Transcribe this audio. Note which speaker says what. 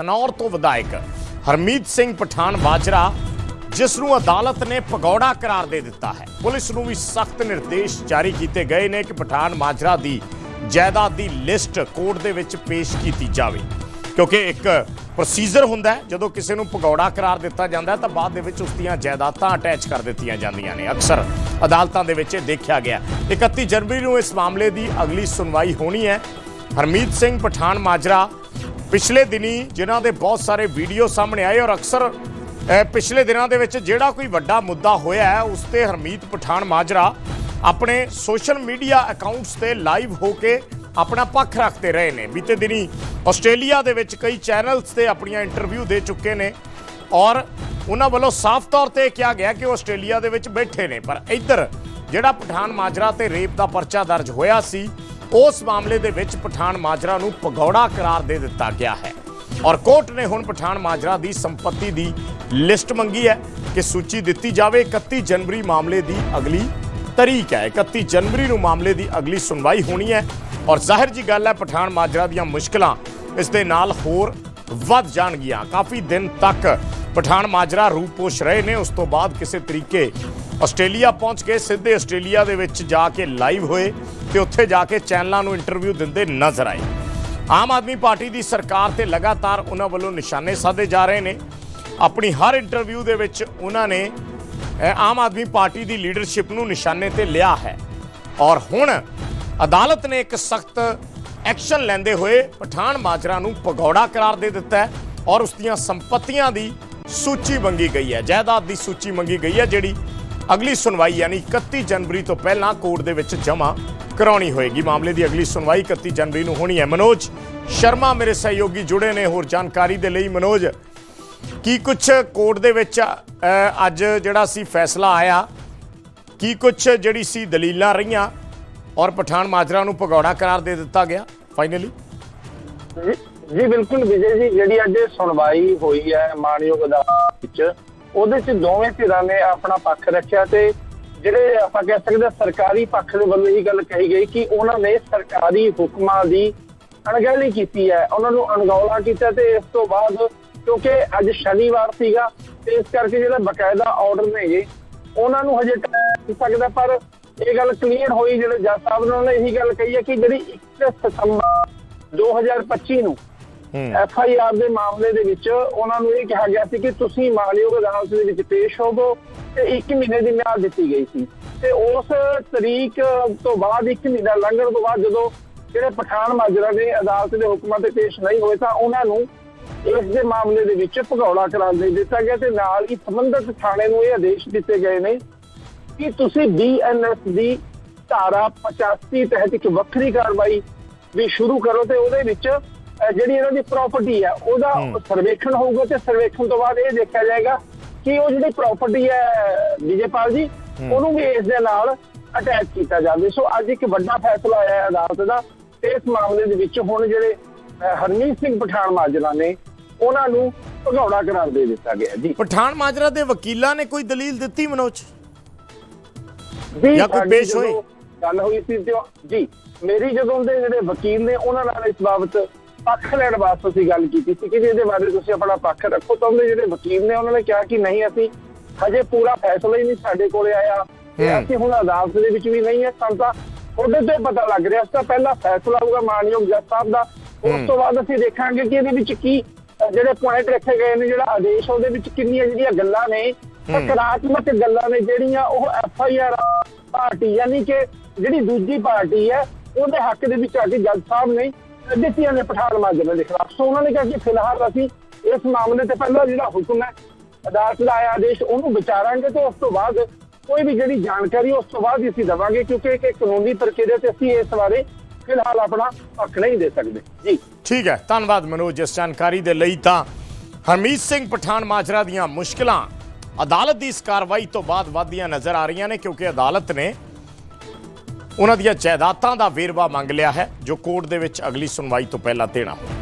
Speaker 1: ਅਨੌਰ ਤੋਂ ਵਿਧਾਇਕ ਹਰਮੀਤ ਸਿੰਘ ਪਠਾਨ ਬਾਜਰਾ, ਜਿਸ ਨੂੰ ਅਦਾਲਤ ਨੇ ਪਗੌੜਾ ਕਰਾਰ ਦੇ ਦਿੱਤਾ ਹੈ। ਪੁਲਿਸ ਨੂੰ ਵੀ ਸਖਤ ਨਿਰਦੇਸ਼ ਜਾਰੀ ਕੀਤੇ ਗਏ ਨੇ ਕਿ ਪਠਾਨ ਮਾਜਰਾ ਦੀ ਜਾਇਦਾਦ ਦੀ ਲਿਸਟ ਕੋਰਟ ਦੇ ਵਿੱਚ ਪੇਸ਼ ਕੀਤੀ ਜਾਵੇ। ਕਿਉਂਕਿ ਇੱਕ ਪ੍ਰੋਸੀਜਰ ਹੁੰਦਾ ਹੈ, ਜਦੋਂ ਕਿਸੇ ਨੂੰ ਪਗੌੜਾ ਕਰਾਰ ਦਿੱਤਾ ਜਾਂਦਾ ਤਾਂ ਬਾਅਦ ਦੇ ਵਿੱਚ ਉਸ ਦੀਆਂ ਜਾਇਦਾਦਾਂ ਅਟੈਚ ਕਰ ਦਿੱਤੀਆਂ ਜਾਂਦੀਆਂ ਨੇ। ਅਕਸਰ ਅਦਾਲਤਾਂ ਦੇ ਵਿੱਚ ਇਹ ਦੇਖਿਆ ਗਿਆ 31 ਜਨਵਰੀ ਨੂੰ ਇਸ ਮਾਮਲੇ ਦੀ ਅਗਲੀ ਸੁਣਵਾਈ ਹੋਣੀ ਹੈ। ਹਰਮੀਤ ਸਿੰਘ ਪਠਾਨ ਮਾਜਰਾ ਪਿਛਲੇ ਦਿਨੀ ਜਿਨ੍ਹਾਂ ਦੇ ਬਹੁਤ ਸਾਰੇ ਵੀਡੀਓ ਸਾਹਮਣੇ ਆਏ ਔਰ ਅਕਸਰ ਪਿਛਲੇ ਦਿਨਾਂ ਦੇ ਵਿੱਚ ਜਿਹੜਾ ਕੋਈ ਵੱਡਾ ਮੁੱਦਾ ਹੋਇਆ ਹੈ, ਉਸ ਤੇ ਹਰਮੀਤ ਪਠਾਨ ਮਾਜਰਾ ਆਪਣੇ ਸੋਸ਼ਲ ਮੀਡੀਆ ਅਕਾਊਂਟਸ ਤੇ ਲਾਈਵ ਹੋ ਕੇ ਆਪਣਾ ਪੱਖ ਰੱਖਦੇ ਰਹੇ ਨੇ। ਬੀਤੇ ਦਿਨੀ ਆਸਟ੍ਰੇਲੀਆ ਦੇ ਵਿੱਚ ਕਈ ਚੈਨਲਸ ਤੇ ਆਪਣੀਆਂ ਇੰਟਰਵਿਊ ਦੇ ਚੁੱਕੇ ਨੇ ਔਰ ਉਹਨਾਂ ਵੱਲੋਂ ਸਾਫ਼ ਤੌਰ ਤੇ ਕਿਹਾ ਗਿਆ ਕਿ ਉਹ ਆਸਟ੍ਰੇਲੀਆ ਦੇ ਵਿੱਚ ਬੈਠੇ ਨੇ। ਪਰ ਇੱਧਰ ਜਿਹੜਾ ਪਠਾਨ ਮਾਜਰਾ ਤੇ ਰੇਪ ਦਾ ਪਰਚਾ ਦਰਜ ਹੋਇਆ ਸੀ ਉਸ ਮਾਮਲੇ ਦੇ ਵਿੱਚ ਪਠਾਨ ਮਾਜਰਾ ਨੂੰ ਪਗੌੜਾ ਕਰਾਰ ਦੇ ਦਿੱਤਾ ਗਿਆ ਹੈ। ਔਰ ਕੋਰਟ ਨੇ ਹੁਣ ਪਠਾਨ ਮਾਜਰਾ ਦੀ ਸੰਪਤੀ ਦੀ ਲਿਸਟ ਮੰਗੀ ਹੈ ਕਿ ਸੂਚੀ ਦਿੱਤੀ ਜਾਵੇ 31 ਜਨਵਰੀ ਮਾਮਲੇ ਦੀ ਅਗਲੀ ਤਰੀਕ ਹੈ। 31 ਜਨਵਰੀ ਨੂੰ ਮਾਮਲੇ ਦੀ ਅਗਲੀ ਸੁਣਵਾਈ ਹੋਣੀ ਹੈ ਔਰ ਜ਼ਾਹਿਰ ਜੀ ਗੱਲ ਹੈ, ਪਠਾਨ ਮਾਜਰਾ ਦੀਆਂ ਮੁਸ਼ਕਲਾਂ ਇਸ ਦੇ ਨਾਲ ਹੋਰ ਵੱਧ ਜਾਣਗੀਆਂ। ਕਾਫੀ ਦਿਨ ਤੱਕ ਪਠਾਨ ਮਾਜਰਾ ਰੂਪੋਸ਼ ਰਹੇ ਨੇ, ਉਸ ਤੋਂ ਬਾਅਦ ਕਿਸੇ ਤਰੀਕੇ ਆਸਟ੍ਰੇਲੀਆ ਪਹੁੰਚ ਕੇ ਸਿੱਧੇ ਆਸਟ੍ਰੇਲੀਆ ਦੇ ਵਿੱਚ ਜਾ ਕੇ ਲਾਈਵ ਹੋਏ ਤੇ ਉੱਥੇ ਜਾ ਕੇ ਚੈਨਲਾਂ ਨੂੰ ਇੰਟਰਵਿਊ ਦਿੰਦੇ ਨਜ਼ਰ ਆਏ। ਆਮ ਆਦਮੀ ਪਾਰਟੀ ਦੀ ਸਰਕਾਰ ਤੇ ਲਗਾਤਾਰ ਉਹਨਾਂ ਵੱਲੋਂ ਨਿਸ਼ਾਨੇ ਸਾਧੇ ਜਾ ਰਹੇ ਨੇ। ਆਪਣੀ ਹਰ ਇੰਟਰਵਿਊ ਦੇ ਵਿੱਚ ਉਹਨਾਂ ਨੇ ਆਮ ਆਦਮੀ ਪਾਰਟੀ ਦੀ ਲੀਡਰਸ਼ਿਪ ਨੂੰ ਨਿਸ਼ਾਨੇ ਤੇ ਲਿਆ ਹੈ। ਔਰ ਹੁਣ ਅਦਾਲਤ ਨੇ ਇੱਕ ਸਖਤ ਐਕਸ਼ਨ ਲੈਂਦੇ ਹੋਏ ਪਠਾਨ ਮਾਜਰਾ ਨੂੰ ਪਗੌੜਾ ਕਰਾਰ ਦੇ ਦਿੱਤਾ ਹੈ ਔਰ ਉਸ ਦੀਆਂ ਸੰਪਤੀਆਂ ਦੀ ਸੂਚੀ ਮੰਗੀ ਗਈ ਹੈ। ਜਾਇਦਾਦ ਦੀ ਸੂਚੀ ਮੰਗੀ ਗਈ ਹੈ ਜਿਹੜੀ ਅਗਲੀ ਸੁਣਵਾਈ ਯਾਨੀ 31 ਜਨਵਰੀ ਤੋਂ ਪਹਿਲਾਂ ਕੋਰਟ ਦੇ ਵਿੱਚ ਜਮ੍ਹਾਂ ਕਰਾਉਣੀ ਹੋਏਗੀ। ਮਾਮਲੇ ਦੀ ਅਗਲੀ ਸੁਣਵਾਈ 31 ਜਨਵਰੀ ਨੂੰ ਹੋਣੀ ਹੈ। ਮਨੋਜ ਸ਼ਰਮਾ ਮੇਰੇ ਸਹਿਯੋਗੀ ਜੁੜੇ ਨੇ। ਹੋਰ ਜਾਣਕਾਰੀ ਦੇ ਲਈ ਮਨੋਜ, ਕੀ ਕੁਝ ਕੋਰਟ ਦੇ ਵਿੱਚ ਅੱਜ ਜਿਹੜਾ ਸੀ ਫੈਸਲਾ ਆਇਆ, ਕੀ ਕੁਝ ਜਿਹੜੀ ਸੀ ਦਲੀਲਾਂ ਰਹੀਆਂ ਔਰ ਪਠਾਨ ਮਾਜਰਾ ਨੂੰ ਭਗੌੜਾ ਕਰਾਰ ਦੇ ਦਿੱਤਾ ਗਿਆ? ਫਾਈਨਲੀ
Speaker 2: ਜੀ ਬਿਲਕੁਲ ਵਿਜੇ ਜੀ, ਜਿਹੜੀ ਅੱਜ ਸੁਣਵਾਈ ਹੋਈ ਹੈ ਮਾਨਯੋਗ ਅਦਾਲਤ ਵਿੱਚ ਉਹਦੇ ਚ ਦੋਵੇਂ ਧਿਰਾਂ ਨੇ ਆਪਣਾ ਪੱਖ ਰੱਖਿਆ ਤੇ ਜਿਹੜੇ ਆਪਾਂ ਕਹਿ ਸਕਦੇ ਹਾਂ ਸਰਕਾਰੀ ਪੱਖ ਦੇ ਵੱਲੋਂ ਇਹ ਗੱਲ ਕਹੀ ਗਈ ਕਿ ਉਹਨਾਂ ਨੇ ਸਰਕਾਰੀ ਹੁਕਮਾਂ ਦੀ ਅਣਗਹਿਲੀ ਕੀਤੀ ਹੈ, ਉਹਨਾਂ ਨੂੰ ਅਣਗੌਲਾ ਕੀਤਾ ਤੇ ਇਸ ਤੋਂ ਬਾਅਦ ਕਿਉਂਕਿ ਅੱਜ ਸ਼ਨੀਵਾਰ ਸੀਗਾ ਤੇ ਇਸ ਕਰਕੇ ਜਿਹੜਾ ਬਕਾਇਦਾ ਆਰਡਰ ਨੇਗੇ ਉਹਨਾਂ ਨੂੰ ਹਜੇ ਟਾਈਮ ਸਕਦਾ, ਪਰ ਇਹ ਗੱਲ ਕਲੀਅਰ ਹੋਈ, ਜਿਹੜੇ ਜੱਜ ਸਾਹਿਬ ਨੇ ਉਹਨਾਂ ਨੇ ਇਹੀ ਗੱਲ ਕਹੀ ਹੈ ਕਿ ਜਿਹੜੀ 1 ਸਤੰਬਰ 2025 ਨੂੰ ਐਫ ਆਈ ਆਰ ਦੇ ਮਾਮਲੇ ਦੇ ਵਿੱਚ ਉਹਨਾਂ ਨੂੰ ਇਹ ਕਿਹਾ ਗਿਆ ਸੀ ਕਿ ਤੁਸੀਂ ਮਾਨਯੋਗ ਅਦਾਲਤ ਦੇ ਵਿੱਚ ਪੇਸ਼ ਹੋਵੋ ਤੇ 1 ਮਹੀਨੇ ਦੀ ਮਿਆਦ ਦਿੱਤੀ ਗਈ ਸੀ। ਤੇ ਉਸ ਤਰੀਕ ਤੋਂ ਬਾਅਦ 1 ਮਹੀਨਾ ਲੰਘਣ ਤੋਂ ਬਾਅਦ ਜਦੋਂ ਜਿਹੜੇ ਪਠਾਨ ਮਾਜਰਾ ਨੇ ਅਦਾਲਤ ਦੇ ਹੁਕਮਾਂ ਤੇ ਪੇਸ਼ ਨਹੀਂ ਹੋਏ ਤਾਂ ਉਹਨਾਂ ਨੂੰ ਇਸ ਦੇ ਮਾਮਲੇ ਦੇ ਵਿੱਚ ਭਗੌੜਾ ਕਰਾਰ ਦੇ ਦਿੱਤਾ ਗਿਆ ਤੇ ਨਾਲ ਹੀ ਸੰਬੰਧਿਤ ਥਾਣੇ ਨੂੰ ਇਹ ਆਦੇਸ਼ ਦਿੱਤੇ ਗਏ ਨੇ ਕਿ ਤੁਸੀਂ ਬੀਐਨਐਸ ਦੀ ਧਾਰਾ 85 ਤਹਿਤ ਇੱਕ ਵੱਖਰੀ ਕਾਰਵਾਈ ਵੀ ਸ਼ੁਰੂ ਕਰੋ ਤੇ ਉਹਦੇ ਵਿੱਚ ਜਿਹੜੀ ਇਹਨਾਂ ਦੀ ਪ੍ਰਾਪਰਟੀ ਹੈ ਉਹਦਾ ਸਰਵੇਖਣ ਹੋਊਗਾ ਤੇ ਸਰਵੇਖਣ ਤੋਂ ਬਾਅਦ ਇਹ ਦੇਖਿਆ ਜਾਏਗਾ ਕਿ ਉਹ ਜਿਹੜੀ ਪ੍ਰਾਪਰਟੀ ਹੈ ਵਿਜੇਪਾਲ ਜੀ ਉਹਨੂੰ ਵੀ ਇਸ ਦੇ ਨਾਲ ਅਟੈਚ ਕੀਤਾ ਜਾਵੇ। ਸੋ ਅੱਜ ਇੱਕ ਵੱਡਾ ਫੈਸਲਾ ਆਇਆ ਹੈ ਅਦਾਲਤ ਦਾ। ਤੇ ਇਸ ਮਾਮਲੇ ਦੇ ਵਿੱਚ ਹੁਣ ਜਿਹੜੇ ਹਰਮੀਤ ਸਿੰਘ ਪਠਾਨ ਮਾਜਰਾ ਨੇ ਉਹਨਾਂ ਨੂੰ ਭਗੌੜਾ ਕਰਾਰ ਦੇ ਦਿੱਤਾ ਗਿਆ ਜੀ।
Speaker 1: ਪਠਾਨ ਮਾਜਰਾ ਦੇ ਵਕੀਲਾਂ ਨੇ ਕੋਈ ਦਲੀਲ ਦਿੱਤੀ ਮਨੋਜ?
Speaker 2: ਜੀ
Speaker 1: ਕੋਈ ਪੇਸ਼ ਹੋਈ?
Speaker 2: ਗੱਲ ਹੋਈ ਸੀ ਜੀ ਮੇਰੀ ਜਦੋਂ ਦੇ ਜਿਹੜੇ ਵਕੀਲ ਨੇ ਉਹਨਾਂ ਨਾਲ ਇਸ ਬਾਬਤ ਪੱਖ ਲੈਣ ਵਾਸਤੇ ਅਸੀਂ ਗੱਲ ਕੀਤੀ ਸੀ ਕਿ ਜੀ ਇਹਦੇ ਬਾਰੇ ਤੁਸੀਂ ਆਪਣਾ ਪੱਖ ਰੱਖੋ ਤਾਂ ਉਹਦੇ ਜਿਹੜੇ ਵਕੀਲ ਨੇ ਉਹਨਾਂ ਨੇ ਕਿਹਾ ਕਿ ਨਹੀਂ ਅਸੀਂ ਹਜੇ ਪੂਰਾ ਫੈਸਲਾ ਹੀ ਨਹੀਂ ਸਾਡੇ ਕੋਲੇ ਆਇਆ। ਅਸੀਂ ਹੁਣ ਅਦਾਲਤ ਦੇ ਵਿੱਚ ਵੀ ਨਹੀਂ ਹੈ ਸਾਨੂੰ ਤਾਂ ਉਹਦੇ ਤੋਂ ਪਤਾ ਲੱਗ ਰਿਹਾ ਸੀ ਤਾਂ ਪਹਿਲਾ ਫੈਸਲਾ ਹੋਊਗਾ ਮਾਨਯੋਗ ਜੱਜ ਸਾਹਿਬ ਦਾ। ਉਸ ਤੋਂ ਬਾਅਦ ਅਸੀਂ ਦੇਖਾਂਗੇ ਕਿ ਇਹਦੇ ਵਿੱਚ ਕੀ ਜਿਹੜੇ ਪੁਆਇੰਟ ਰੱਖੇ ਗਏ ਨੇ ਜਿਹੜਾ ਆਦੇਸ਼ ਉਹਦੇ ਵਿੱਚ ਕਿੰਨੀਆਂ ਜਿਹੜੀਆਂ ਗੱਲਾਂ ਨੇ ਸਕਾਰਾਤਮਕ ਗੱਲਾਂ ਨੇ ਜਿਹੜੀਆਂ ਉਹ ਐਫ ਆਈ ਆਰ ਪਾਰਟੀ ਯਾਨੀ ਕਿ ਜਿਹੜੀ ਦੂਜੀ ਪਾਰਟੀ ਹੈ ਉਹਦੇ ਹੱਕ ਦੇ ਵਿੱਚ ਆ ਕੇ ਜੱਜ ਸਾਹਿਬ ਨੇ ਦਿੱਤੀਆਂ ਨੇ ਪਠਾਨ ਮਾਜਰੇ ਦੇ ਖਿਲਾਫ। ਸੋ ਉਹਨਾਂ ਨੇ ਕਿਹਾ ਕਿ ਫਿਲਹਾਲ ਅਸੀਂ ਇਸ ਮਾਮਲੇ ਤੇ ਪਹਿਲਾਂ ਜਿਹੜਾ ਹੁਕਮ ਹੈ, ਅਦਾਲਤ ਦਾ ਆਇਆ ਆਦੇਸ਼ ਉਹਨੂੰ ਵਿਚਾਰਾਂਗੇ ਤੇ ਉਸ ਤੋਂ ਬਾਅਦ ਕੋਈ ਵੀ ਜਿਹੜੀ ਜਾਣਕਾਰੀ ਉਸ ਤੋਂ ਬਾਅਦ ਅਸੀਂ ਦੇਵਾਂਗੇ ਕਿਉਂਕਿ ਇੱਕ ਕਾਨੂੰਨੀ ਪ੍ਰਕਿਰਿਆ ਤੇ ਅਸੀਂ ਇਸ ਬਾਰੇ ਫਿਲਹਾਲ ਆਪਣਾ ਪੱਖ ਨਹੀਂ ਦੇ ਸਕਦੇ। ਜੀ।
Speaker 1: ਠੀਕ ਹੈ, ਧੰਨਵਾਦ ਮਨੋਜ। ਇਸ ਜਾਣਕਾਰੀ ਦੇ ਲਈ ਤਾਂ ਹਰਮੀਤ ਸਿੰਘ ਪਠਾਨ ਮਾਜਰਾ ਦੀਆਂ ਮੁਸ਼ਕਲਾਂ ਅਦਾਲਤ ਦੀ ਇਸ ਕਾਰਵਾਈ ਤੋਂ ਬਾਅਦ ਵੱਧਦੀਆਂ ਨਜ਼ਰ ਆ ਰਹੀਆਂ ਨੇ ਕਿਉਂਕਿ ਅਦਾਲਤ ਨੇ ਉਹਨਾਂ ਦੀਆਂ ਜਾਇਦਾਦਾਂ ਦਾ ਵੇਰਵਾ ਮੰਗ ਲਿਆ ਹੈ, ਜੋ ਕੋਰਟ ਦੇ ਵਿੱਚ ਅਗਲੀ ਸੁਣਵਾਈ ਤੋਂ ਪਹਿਲਾਂ ਦੇਣਾ ਹੋਵੇਗਾ